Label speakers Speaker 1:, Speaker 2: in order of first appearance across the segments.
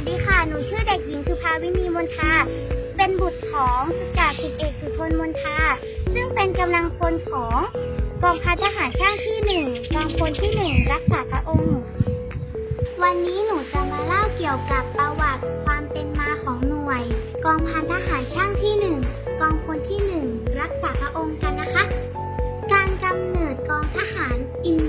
Speaker 1: สดีค่ะ หนูชื่อเด็กหญิงสุภาวินีมนทา เป็นบุตรของจ่าสิบเอกสุทนมนทา ซึ่งเป็นกำลังพลของกองพันทหารช่างที่หนึ่งกองพลที่หนึ่งรักษาพระองค์ วันนี้หนูจะมาเล่าเกี่ยวกับประวัติความเป็นมาของหน่วย กองพันทหารช่างที่หนึ่งกองพลที่หนึ่งรักษาพระองค์กันนะคะ การกำเนิดกองทหารอิน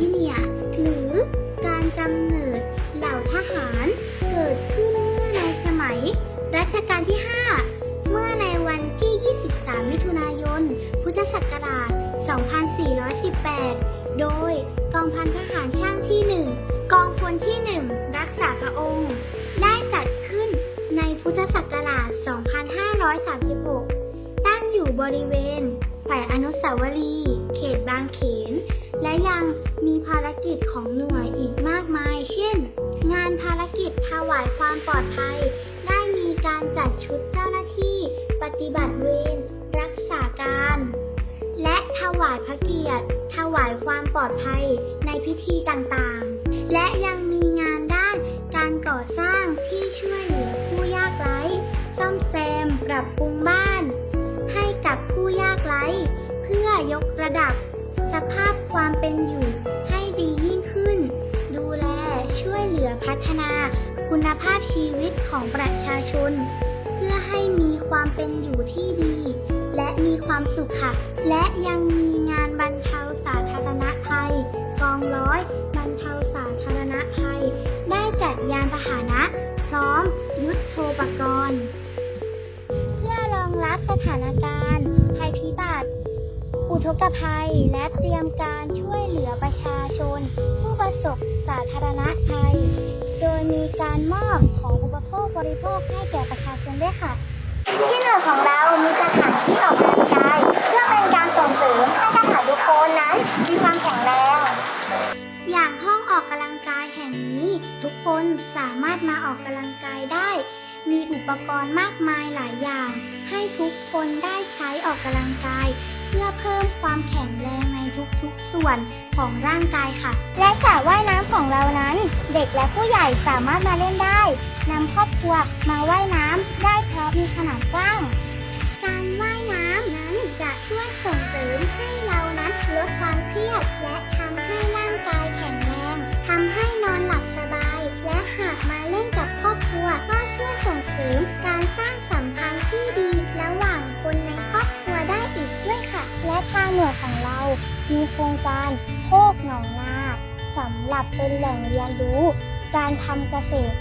Speaker 1: องพันทหารช่างที่1กองพลที่1รักษาพระองค์ ได้จัดขึ้นในพุทธศักราช 2536 ตั้งอยู่บริเวณแขวงอนุสาวรีย์เขตบางเขน และยังมีภารกิจของหน่วยอีกมากมาย เช่น งานภารกิจถวายความปลอดภัย ได้มีการจัดชุดเจ้าหน้าที่ปฏิบัติเวรรักษาการ และถวายพระเกียรติ ถวายความปลอดภัย พิธีต่างๆ และยังมีงานด้านการก่อสร้างที่ช่วยเหลือผู้ยากไร้ ซ่อมแซมปรับปรุงบ้าน ให้กับผู้ยากไร้ เพื่อยกระดับ สภาพความเป็นอยู่ให้ดียิ่งขึ้น ดูแลช่วยเหลือพัฒนาคุณภาพชีวิตของประชาชน เพื่อให้มีความเป็นอยู่ที่ดี และมีความสุขค่ะ และยังมีงานบรรเทาสาธารณ ย กองร้อยบรรเทาสาธารณภัย ได้จัดยานพาหนะ พร้อมยุทโธปกรณ์เพื่อรองรับสถานการณ์ ภัยพิบัติ อุทกภัย และเตรียมการช่วยเหลือประชาชน ผู้ประสบสาธารณภัย โดยมีการมอบของอุปโภคบริโภคให้แก่ประชาชนด้วยค่ะที่หน่วยของเรามีสถานที่ออกกำลังกาย เพื่อเป็นการส่งเสริมให้ คนสามารถมาออกกำลังกายได้ มีอุปกรณ์มากมายหลายอย่าง ให้ทุกคนได้ใช้ออกกำลังกาย เพื่อเพิ่มความแข็งแรงในทุกๆส่วนของร่างกายค่ะ และสระว่ายน้ำของเรานั้น เด็กและผู้ใหญ่สามารถมาเล่นได้นำครอบครัวมาว่ายน้ำได้เพราะมีขนาดกว้าง และทางหน่วยของเรา มีโครงการโคกหนองนาสำหรับเป็นแหล่งเรียนรู้ การทำเกษตร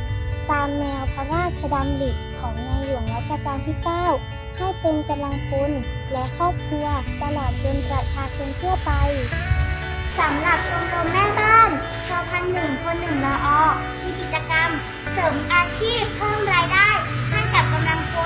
Speaker 1: ตามแนวพระราชดำริของในหลวงรัชกาลที่ 9 ให้เป็นกำลังพลและครอบครัวตลอดจนประชาชนทั่วไปสำหรับชมรมแม่บ้านชอพันหนึ่งคนหนึ่งรออมีกิจกรรม เสริมอาชีพเพิ่มรายได้ให้กับกำลังพ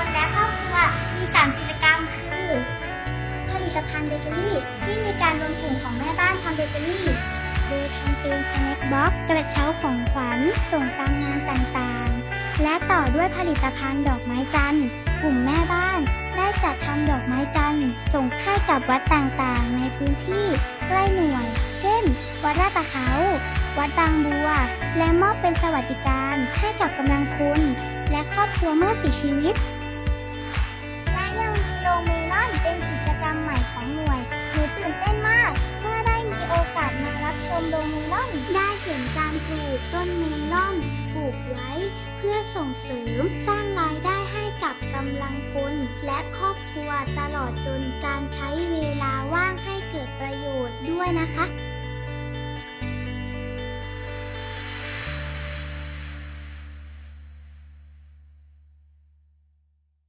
Speaker 1: ลและคร เป็นสแน็คบ็อกกระเช้าของขวัญส่งตามงานต่างๆ และต่อด้วยผลิตภัณฑ์ดอกไม้จันทร์กลุ่มแม่บ้าน ได้จัดทำดอกไม้จันทร์ส่งให้กับวัดต่างๆ ในพื้นที่ใกล้หน่วย เช่น วัดลาตะเขา วัดบางบัว และมอบเป็นสวัสดิการให้กับกำลังพลและครอบครัวเมื่อเสียชีวิตและยังมีโรงเมลอนเป็นกิจ ต้นเมลอนปลูกไว้ เพื่อส่งเสริมสร้างรายได้ให้กับกำลังคนและครอบครัวตลอดจนการใช้เวลาว่างให้เกิดประโยชน์ด้วยนะคะ